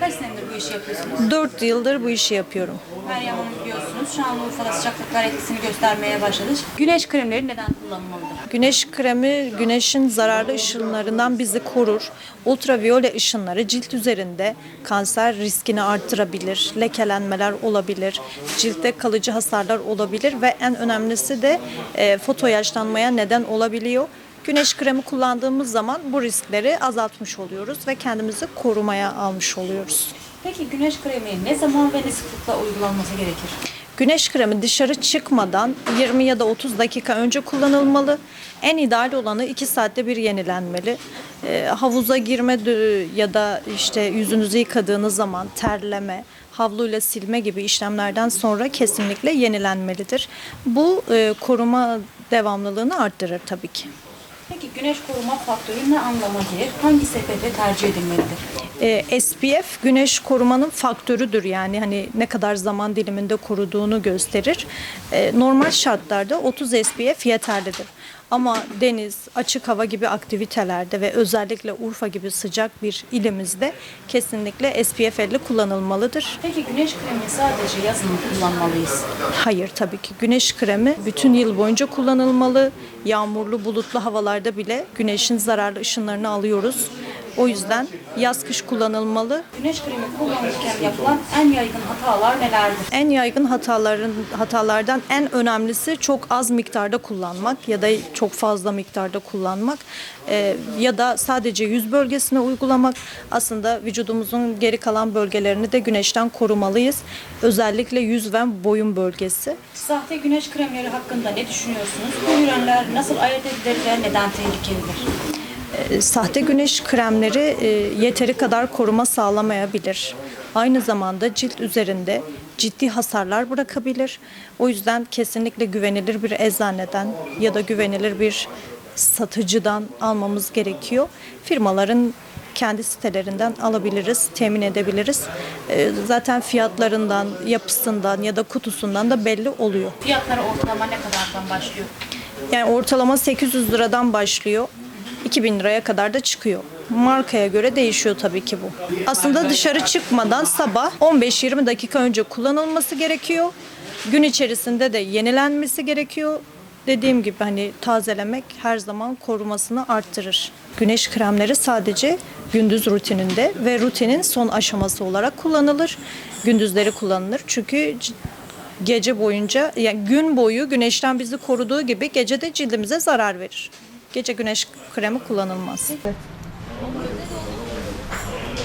Kaç senedir bu işi yapıyorsunuz? 4 yıldır bu işi yapıyorum. Meryem Hanım biliyorsunuz Şanlıurfa'da sıcaklıklar etkisini göstermeye başladı. Güneş kremleri neden kullanılmalıdır? Güneş kremi güneşin zararlı ışınlarından bizi korur. Ultraviyole ışınları cilt üzerinde kanser riskini arttırabilir, lekelenmeler olabilir, ciltte kalıcı hasarlar olabilir ve en önemlisi de e, foto yaşlanmaya neden olabiliyor. Güneş kremi kullandığımız zaman bu riskleri azaltmış oluyoruz ve kendimizi korumaya almış oluyoruz. Peki güneş kremi ne zaman ve ne sıklıkla uygulanması gerekir? Güneş kremi dışarı çıkmadan 20 ya da 30 dakika önce kullanılmalı. En ideal olanı 2 saatte bir yenilenmeli. Ee, havuza girme ya da işte yüzünüzü yıkadığınız zaman terleme, havluyla silme gibi işlemlerden sonra kesinlikle yenilenmelidir. Bu e, koruma devamlılığını arttırır tabii ki. Peki güneş koruma faktörü ne anlama gelir? Hangi sebeple tercih edilmelidir? E, SPF güneş korumanın faktörüdür yani hani ne kadar zaman diliminde koruduğunu gösterir. E, normal şartlarda 30 SPF yeterlidir. Ama deniz, açık hava gibi aktivitelerde ve özellikle Urfa gibi sıcak bir ilimizde kesinlikle SPF 50 kullanılmalıdır. Peki güneş kremini sadece yazın mı kullanmalıyız? Hayır tabii ki güneş kremi bütün yıl boyunca kullanılmalı. Yağmurlu, bulutlu havalarda bile güneşin zararlı ışınlarını alıyoruz. O yüzden yaz kış kullanılmalı. Güneş kremi kullanırken yapılan en yaygın hatalar nelerdir? En yaygın hataların hatalardan en önemlisi çok az miktarda kullanmak ya da çok fazla miktarda kullanmak Ee, ya da sadece yüz bölgesine uygulamak. Aslında vücudumuzun geri kalan bölgelerini de güneşten korumalıyız. Özellikle yüz ve boyun bölgesi. Sahte güneş kremleri hakkında ne düşünüyorsunuz? Bu ürünler nasıl ayırt edilir ve neden tehlikelidir? E, Sahte güneş kremleri e, yeteri kadar koruma sağlamayabilir. Aynı zamanda cilt üzerinde ciddi hasarlar bırakabilir. O yüzden kesinlikle güvenilir bir eczaneden ya da güvenilir bir satıcıdan almamız gerekiyor. Firmaların kendi sitelerinden alabiliriz, temin edebiliriz. E, Zaten fiyatlarından, yapısından ya da kutusundan da belli oluyor. Fiyatları ortalama ne kadardan başlıyor? Yani ortalama 800 liradan başlıyor. 2000 liraya kadar da çıkıyor. Markaya göre değişiyor tabii ki bu. Aslında dışarı çıkmadan sabah 15-20 dakika önce kullanılması gerekiyor. Gün içerisinde de yenilenmesi gerekiyor. Dediğim gibi hani tazelemek her zaman korumasını arttırır. Güneş kremleri sadece gündüz rutininde ve rutinin son aşaması olarak kullanılır. Gündüzleri kullanılır. Çünkü gece boyunca yani gün boyu güneşten bizi koruduğu gibi gece de cildimize zarar verir. Gece güneş kremi kullanılmaz.